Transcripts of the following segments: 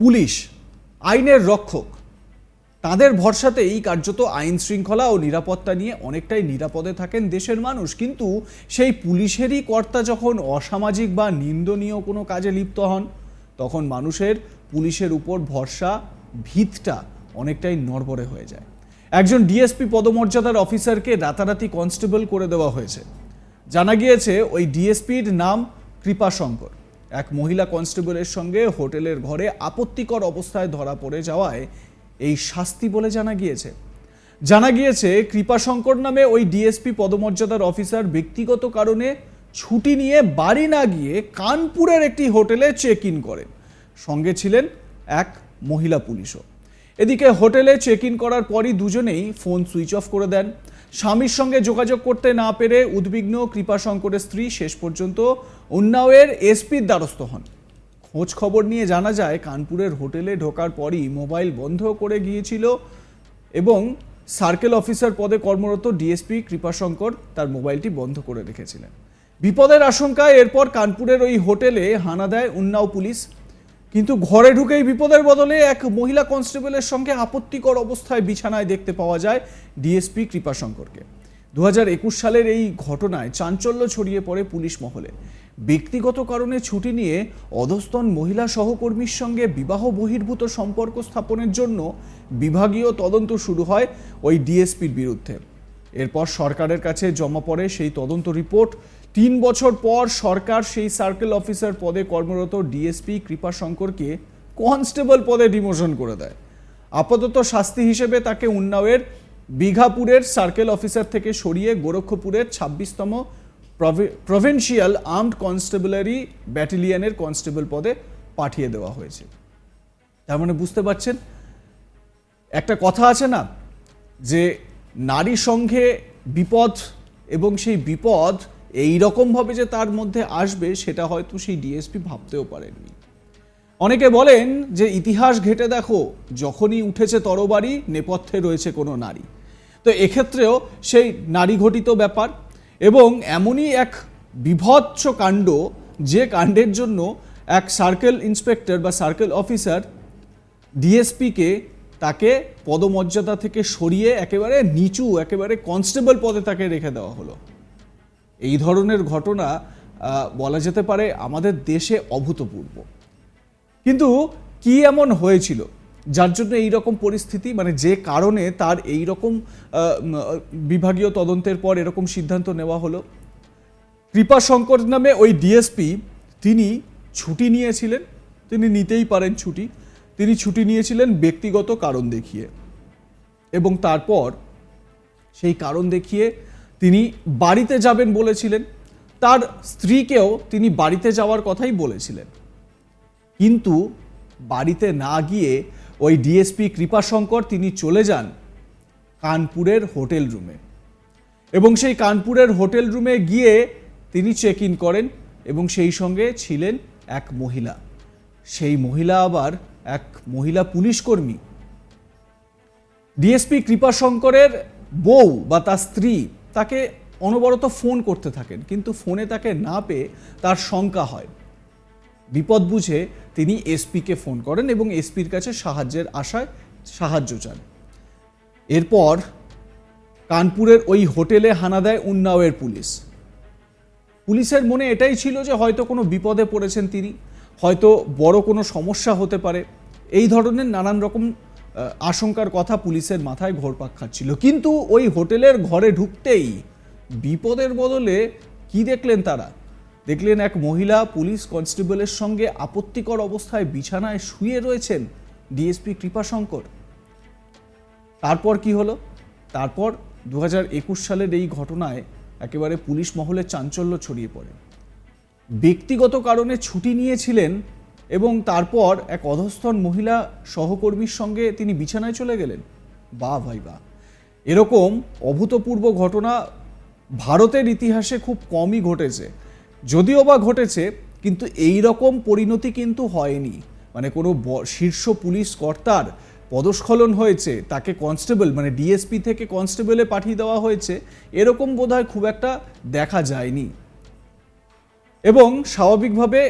Police, আইনের রক্ষক, তাদের ভরসাতেই কার্যত আইন শৃঙ্খলা ও নিরাপত্তা নিয়ে অনেকটাই নিরাপদে থাকেন দেশের মানুষ। কিন্তু সেই পুলিশেরই কর্তা যখন অসামাজিক বা নিন্দনীয় কোনো কাজে লিপ্ত হন, তখন মানুষের পুলিশের উপর ভরসা, ভিতটা অনেকটাই নড়বড়ে হয়ে যায়। একজন ডিএসপি পদমর্যাদার অফিসারকে রাতারাতি কনস্টেবল করে দেওয়া হয়েছে। জানা গিয়েছে, ওই ডিএসপির নাম কৃপাশঙ্কর এক মহিলা কনস্টেবলের সঙ্গে হোটেলের ঘরে আপত্তিকর অবস্থায় ধরা পড়ে যাওয়ায় এই শাস্তি বলে জানা গিয়েছে। জানা গিয়েছে, কৃপাশঙ্কর নামে ওই ডিএসপি পদমর্যাদার অফিসার ব্যক্তিগত কারণে ছুটি নিয়ে বাড়ি না গিয়ে কানপুরের একটি হোটেলে চেক ইন করেন। সঙ্গে ছিলেন এক মহিলা পুলিশও। এদিকে হোটেলে চেক ইন করার পরই দুজনেই ফোন সুইচ অফ করে দেন। স্বামীর সঙ্গে যোগাযোগ করতে না পেরে উদ্বিগ্ন কৃপাশঙ্করের স্ত্রী শেষ পর্যন্ত উন্নাওয়ের এসপির দ্বারস্থ হন। খোঁজ খবর নিয়ে জানা যায়, কানপুরের হোটেলে ঢোকার পরই মোবাইল বন্ধ করে গিয়েছিল এবং সার্কেল অফিসার পদে কর্মরত ডিএসপি কৃপাশঙ্কর তার মোবাইলটি বন্ধ করে রেখেছিলেন। বিপদের আশঙ্কায় এরপর কানপুরের ওই হোটেলে হানা দেয় উন্নাও পুলিশ। কিন্তু ঘরে ঢুকেই বিপদের বদলে এক মহিলা কনস্টেবলের সঙ্গে আপত্তিকর অবস্থায় বিছানায় দেখতে পাওয়া যায় ডিএসপি কৃপাশঙ্করকে। দু হাজার একুশ সালের এই ঘটনায় চাঞ্চল্য ছড়িয়ে পড়ে পুলিশ মহলে। ব্যক্তিগত কারণে ছুটি নিয়ে অধস্তন মহিলা সহকর্মীর সঙ্গে বিবাহ বহির্ভূত সম্পর্ক স্থাপনের জন্য বিভাগীয় তদন্ত শুরু হয় ওই ডিএসপির বিরুদ্ধে। এরপর সরকারের কাছে জমা পড়ে সেই তদন্ত রিপোর্ট। তিন বছর পর সরকার সেই সার্কেল অফিসার পদে কর্মরত ডিএসপি কৃপাশঙ্করকে কনস্টেবল পদে ডিমোশন করে দেয়। আপাতত শাস্তি হিসেবে তাকে উন্নাওয়ের বিঘাপুরের সার্কেল অফিসার থেকে সরিয়ে গোরক্ষপুরের ছাব্বিশতম প্রভিন্সিয়াল আর্মড কনস্টেবলারি ব্যাটালিয়নের কনস্টেবল পদে পাঠিয়ে দেওয়া হয়েছে। তার মানে বুঝতে পারছেন? একটা কথা আছে না, যে নারী সঙ্গে বিপদ এবং সেই বিপদ এই রকমভাবে যে তার মধ্যে আসবে, সেটা হয়তো সেই ডিএসপি ভাবতেও পারেননি। অনেকে বলেন যে ইতিহাস ঘেটে দেখো, যখনই উঠেছে তরবারি, নেপথ্যে রয়েছে কোনো নারী। তো এক্ষেত্রেও সেই নারী ঘটিত ব্যাপার এবং এমনই এক বিভৎস কাণ্ড যে কাণ্ডের জন্য এক সার্কেল ইন্সপেক্টর বা সার্কেল অফিসার ডিএসপিকে তাকে পদমর্যাদা থেকে সরিয়ে একেবারে নিচু, একেবারে কনস্টেবল পদে তাকে রেখে দেওয়া হলো। এই ধরনের ঘটনা বলা যেতে পারে আমাদের দেশে অভূতপূর্ব। কিন্তু কি এমন হয়েছিল? যার জন্য এই রকম পরিস্থিতি মানে যে কারণে তার এই রকম বিভাগীয় তদন্তের পর এরকম সিদ্ধান্ত নেওয়া হলো। কৃপা শঙ্কর নামে ওই ডিএসপি, তিনি ছুটি নিয়েছিলেন, তিনি নিতেই পারেন ছুটি, তিনি ছুটি নিয়েছিলেন ব্যক্তিগত কারণ দেখিয়ে। এবং তারপর সেই কারণ দেখিয়ে তিনি বাড়িতে যাবেন বলেছিলেন, তার স্ত্রীকেও তিনি বাড়িতে যাওয়ার কথাই বলেছিলেন। কিন্তু বাড়িতে না গিয়ে ওই ডিএসপি কৃপাশঙ্কর তিনি চলে যান কানপুরের হোটেল রুমে। এবং সেই কানপুরের হোটেল রুমে গিয়ে তিনি চেক ইন করেন এবং সেই সঙ্গে ছিলেন এক মহিলা। সেই মহিলা আবার এক মহিলা পুলিশ কর্মী। ডিএসপি কৃপাশঙ্করের বউ বা তার স্ত্রী তাকে অনবরত ফোন করতে থাকেন, কিন্তু ফোনে তাকে না পেয়ে তার শঙ্কা হয়। বিপদ বুঝে তিনি এসপিকে ফোন করেন এবং এসপির কাছে সাহায্যের আশায় সাহায্য চান। এরপর কানপুরের ওই হোটেলে হানা দেয় উন্নাওয়ের পুলিশ। পুলিশের মনে এটাই ছিল যে হয়তো কোনো বিপদে পড়েছেন তিনি, হয়তো বড় কোনো সমস্যা হতে পারে। এই ধরনের নানান রকম আশঙ্কার কথা পুলিশের মাথায় ঘোরপাক খাচ্ছিল। কিন্তু ওই হোটেলের ঘরে ঢুকতেই বিপদের বদলে কি দেখলেন তারা? দেখলেন এক মহিলা পুলিশ কনস্টেবলের সঙ্গে আপত্তিকর অবস্থায় বিছানায় শুয়ে রয়েছেন ডিএসপি কৃপাশঙ্কর। তারপর কি হলো? তারপর দু হাজার একুশ সালের এই ঘটনায় একেবারে পুলিশ মহলে চাঞ্চল্য ছড়িয়ে পড়ে। ব্যক্তিগত কারণে ছুটি নিয়েছিলেন এবং তারপর এক অধস্তন মহিলা সহকর্মীর সঙ্গে তিনি বিছানায় চলে গেলেন। বা ভাই বা। এরকম অভূতপূর্ব ঘটনা ভারতের ইতিহাসে খুব কমই ঘটেছে। যদিও বা ঘটেছে, কিন্তু এই রকম পরিণতি কিন্তু হয়নি। মানে কোনো শীর্ষ পুলিশ কর্তার পদস্খলন হয়েছে, তাকে কনস্টেবল মানে ডিএসপি থেকে কনস্টেবলে পাঠিয়ে দেওয়া হয়েছে, এরকম বোধহয় খুব একটা দেখা যায়নি। এবং স্বাভাবিকভাবে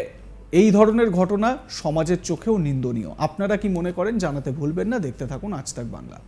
এই ধরনের ঘটনা সমাজের চোখেও নিন্দনীয়। আপনারা কি মনে করেন? জানাতে ভুলবেন না। দেখতে থাকুন আজ তাক বাংলা।